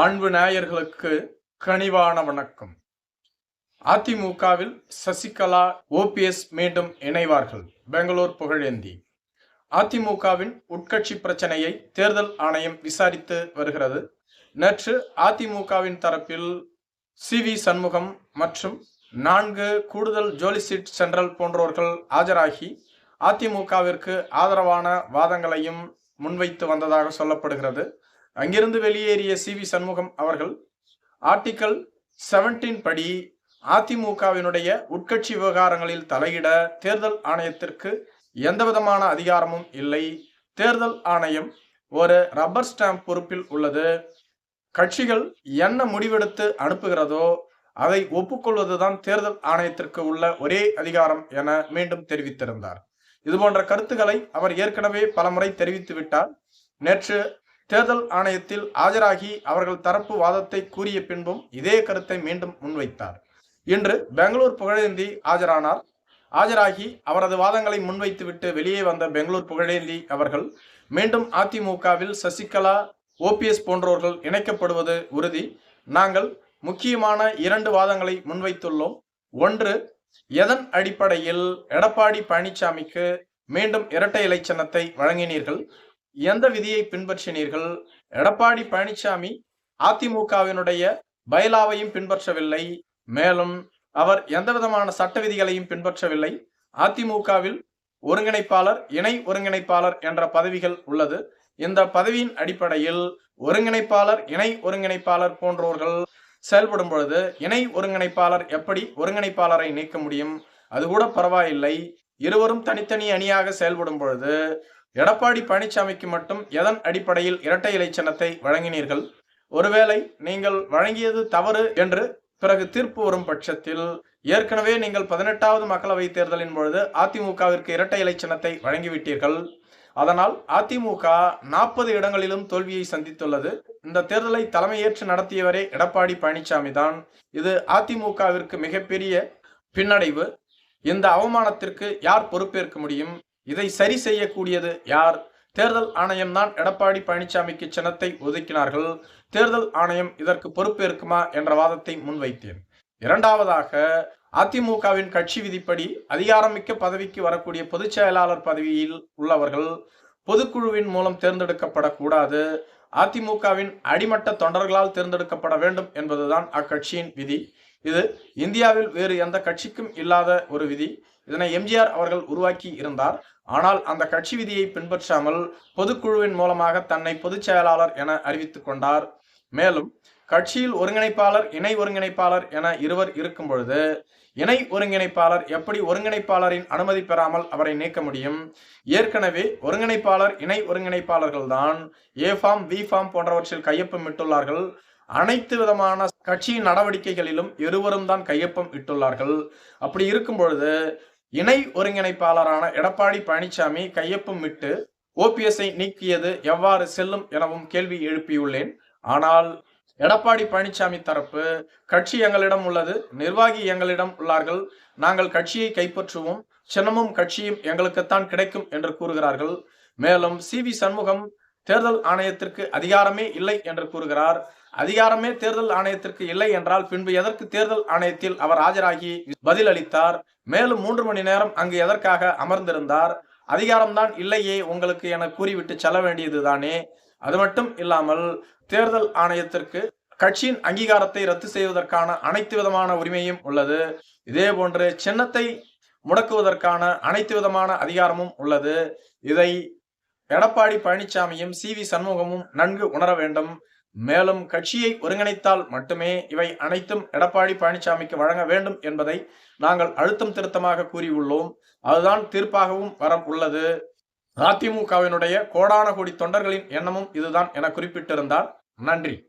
அன்பு நேயர்களுக்கு கனிவான வணக்கம். அதிமுகவில் சசிகலா ஓபிஎஸ் மீண்டும் இணைவார்கள். பெங்களூர் புகழேந்தி. அதிமுகவின் உட்கட்சி பிரச்சனையை தேர்தல் ஆணையம் விசாரித்து வருகிறது. நேற்று அதிமுகவின் தரப்பில் சி வி சண்முகம் மற்றும் நான்கு கூடுதல் ஜோலிசிட் சென்ட்ரல் போன்றோர்கள் ஆஜராகி அதிமுகவிற்கு ஆதரவான வாதங்களையும் முன்வைத்து வந்ததாக சொல்லப்படுகிறது. அங்கிருந்து வெளியேறிய சி வி சண்முகம் அவர்கள் ஆர்டிக்கல் செவன்டீன் படி அதிமுகவினுடைய உட்கட்சி விவகாரங்களில் தலையிட தேர்தல் ஆணையத்திற்கு எந்தவிதமான அதிகாரமும் இல்லை. தேர்தல் ஆணையம் ஒரு ரப்பர் ஸ்டாம்ப் பொறுப்பில் உள்ளது. கட்சிகள் என்ன முடிவெடுத்து அனுப்புகிறதோ அதை ஒப்புக்கொள்வதுதான் தேர்தல் ஆணையத்திற்கு உள்ள ஒரே அதிகாரம் என மீண்டும் தெரிவித்திருந்தார். இது போன்ற கருத்துக்களை அவர் ஏற்கனவே பலமுறை தெரிவித்து விட்டார் நேற்று தேர்தல் ஆணையத்தில் ஆஜராகி அவர்கள் தரப்பு வாதத்தை கூறிய பின்பும் இதே கருத்தை மீண்டும் முன்வைத்தார். இன்று பெங்களூர் புகழேந்தி ஆஜரானார். ஆஜராகி அவரது வாதங்களை முன்வைத்துவிட்டு வெளியே வந்த பெங்களூர் புகழேந்தி அவர்கள் மீண்டும் அதிமுகவில் சசிகலா ஓபிஎஸ் போன்றோர்கள் இணைக்கப்படுவது உறுதி. நாங்கள் முக்கியமான இரண்டு வாதங்களை முன்வைத்துள்ளோம். ஒன்று எதன் அடிப்படையில் எடப்பாடி பழனிசாமிக்கு மீண்டும் இரட்டை இலை சின்னத்தை வழங்கினீர்கள்? எந்த விதியை பின்பற்றினீர்கள். எடப்பாடி பழனிசாமி அதிமுகவினுடைய பைலாவையும் பின்பற்றவில்லை. மேலும் அவர் எந்த விதமான சட்ட விதிகளையும் பின்பற்றவில்லை. அதிமுகவில் ஒருங்கிணைப்பாளர் இணை ஒருங்கிணைப்பாளர் என்ற பதவிகள் உள்ளது. இந்த பதவியின் அடிப்படையில் ஒருங்கிணைப்பாளர் இணை ஒருங்கிணைப்பாளர் போன்றோர்கள் செயல்படும் பொழுது இணை ஒருங்கிணைப்பாளர் எப்படி ஒருங்கிணைப்பாளரை நீக்க முடியும்? அது கூட பரவாயில்லை. இருவரும் தனித்தனி அணியாக செயல்படும் பொழுது எடப்பாடி பழனிசாமிக்கு மட்டும் எதன் அடிப்படையில் இரட்டை இலை சின்னத்தை வழங்கினீர்கள்? ஒருவேளை நீங்கள் வழங்கியது தவறு என்று பிறகு தீர்ப்பு வரும் பட்சத்தில் ஏற்கனவே நீங்கள் பதினெட்டாவது மக்களவை தேர்தலின் பொழுது அதிமுகவிற்கு இரட்டை இலை சின்னத்தை வழங்கிவிட்டீர்கள். அதனால் அதிமுக நாற்பது இடங்களிலும் தோல்வியை சந்தித்துள்ளது. இந்த தேர்தலை தலைமையேற்று நடத்தியவரே எடப்பாடி பழனிசாமி தான். இது அதிமுகவிற்கு மிகப்பெரிய பின்னடைவு. இந்த அவமானத்திற்கு யார் பொறுப்பேற்க முடியும்? இதை சரி செய்யக்கூடியது யார்? தேர்தல் ஆணையம் தான் எடப்பாடி பழனிசாமிக்கு சின்னத்தை ஒதுக்கினார்கள். தேர்தல் ஆணையம் இதற்கு பொறுப்பேற்குமா என்ற வாதத்தை முன்வைத்தேன். இரண்டாவதாக அதிமுகவின் கட்சி விதிப்படி அதிகாரமிக்க பதவிக்கு வரக்கூடிய பொதுச் செயலாளர் பதவியில் உள்ளவர்கள் பொதுக்குழுவின் மூலம் தேர்ந்தெடுக்கப்படக்கூடாது. அதிமுகவின் அடிமட்ட தொண்டர்களால் தேர்ந்தெடுக்கப்பட வேண்டும் என்பதுதான் அக்கட்சியின் விதி. இது இந்தியாவில் வேறு எந்த கட்சிக்கும் இல்லாத ஒரு விதி. இதனை எம்ஜிஆர் அவர்கள் உருவாக்கி இருந்தார். ஆனால் அந்த கட்சி விதியை பின்பற்றாமல் பொதுக்குழுவின் மூலமாக தன்னை பொதுச் செயலாளர் என அறிவித்துக் கொண்டார். மேலும் கட்சியில் ஒருங்கிணைப்பாளர் இணை ஒருங்கிணைப்பாளர் என இருவர் இருக்கும் பொழுது இணை ஒருங்கிணைப்பாளர் எப்படி ஒருங்கிணைப்பாளரின் அனுமதி பெறாமல் அவரை நீக்க முடியும்? ஏற்கனவே ஒருங்கிணைப்பாளர் இணை ஒருங்கிணைப்பாளர்கள் தான் ஏ ஃபார்ம் வி ஃபார்ம் போன்றவற்றில் கையொப்பமிட்டுள்ளார்கள். அனைத்து விதமான கட்சியின் நடவடிக்கைகளிலும் இருவரும் தான் கையொப்பம் இட்டுள்ளார்கள். அப்படி இருக்கும் பொழுது இணை ஒருங்கிணைப்பாளரான எடப்பாடி பழனிசாமி கையொப்பம் விட்டு ஓபிஎஸ்ஐ நீக்கியது எவ்வாறு செல்லும் எனவும் கேள்வி எழுப்பியுள்ளேன். ஆனால் எடப்பாடி பழனிசாமி தரப்பு கட்சி எங்களிடம் உள்ளது நிர்வாகி எங்களிடம் உள்ளார்கள். நாங்கள் கட்சியை கைப்பற்றுவோம் சின்னமும் கட்சியும் எங்களுக்குத்தான் கிடைக்கும் என்று கூறுகிறார்கள். மேலும் சி வி சண்முகம் தேர்தல் ஆணையத்திற்கு அதிகாரமே இல்லை என்று கூறுகிறார். அதிகாரமே தேர்தல் ஆணையத்திற்கு இல்லை என்றால் பின்பு எதற்கு தேர்தல் ஆணையத்தில் அவர் ஆஜராகி பதில் அளித்தார் மேலும் மூன்று மணி நேரம் அங்கு எதற்காக அமர்ந்திருந்தார்? அதிகாரம்தான் இல்லையே உங்களுக்கு என கூறிவிட்டு செல்ல வேண்டியதுதானே? அது மட்டும் இல்லாமல் தேர்தல் ஆணையத்திற்கு கட்சியின் அங்கீகாரத்தை ரத்து செய்வதற்கான அனைத்து விதமான உரிமையும் உள்ளது. இதே போன்று சின்னத்தை முடக்குவதற்கான அனைத்து விதமான அதிகாரமும் உள்ளது. இதை எடப்பாடி பழனிசாமியும் சி வி சண்முகமும் நன்கு உணர வேண்டும். மேலும் கட்சியை ஒருங்கிணைத்தால் மட்டுமே இவை அனைத்தும் எடப்பாடி பழனிசாமிக்கு வழங்க வேண்டும் என்பதை நாங்கள் அழுத்தம் திருத்தமாக கூறியுள்ளோம். அதுதான் தீர்ப்பாகவும் வர உள்ளது. அதிமுகவினுடைய கோடான கோடி தொண்டர்களின் எண்ணமும் இதுதான் என குறிப்பிட்டிருந்தார். நன்றி.